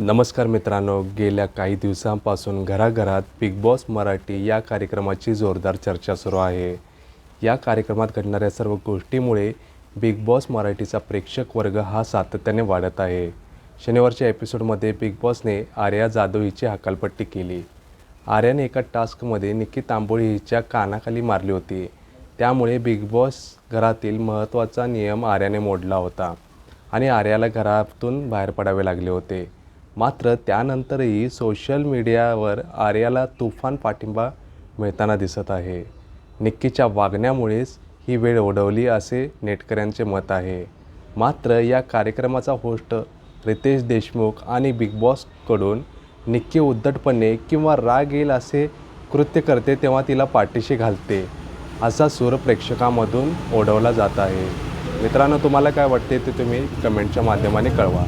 नमस्कार मित्रांनो गेल्या काही दिवसांपासून घराघरात बिग बॉस मराठी या कार्यक्रमाची जोरदार चर्चा सुरू आहे. या कार्यक्रमात घडणाऱ्या सर्व गोष्टीमुळे बिग बॉस मराठीचा प्रेक्षक वर्ग हा सातत्याने वाढत आहे. शनिवारच्या एपिसोडमध्ये बिग बॉसने आर्या जाधव हिची हकालपट्टी केली. आर्याने एका टास्कमध्ये निकी तांबोळी हिच्या कानाखाली मारली होती. त्यामुळे बिग बॉस घरातील महत्त्वाचा नियम आर्याने मोडला होता आणि आर्याला घरातून बाहेर पडावे लागले होते. मात्र त्यानंतरही सोशल मीडियावर आर्याला तुफान पाठिंबा मिळताना दिसत आहे. निक्कीच्या वागण्यामुळेच ही वेळ ओढवली असे नेटकऱ्यांचे मत आहे. मात्र या कार्यक्रमाचा होस्ट रितेश देशमुख आणि बिग बॉसकडून निक्की उद्धटपणे किंवा राग येईल असे कृत्य करते तेव्हा तिला पाठीशी घालते. असा सूर प्रेक्षकामधून ओढवला जात आहे. मित्रांनो तुम्हाला काय वाटते ते तुम्ही कमेंटच्या माध्यमाने कळवा.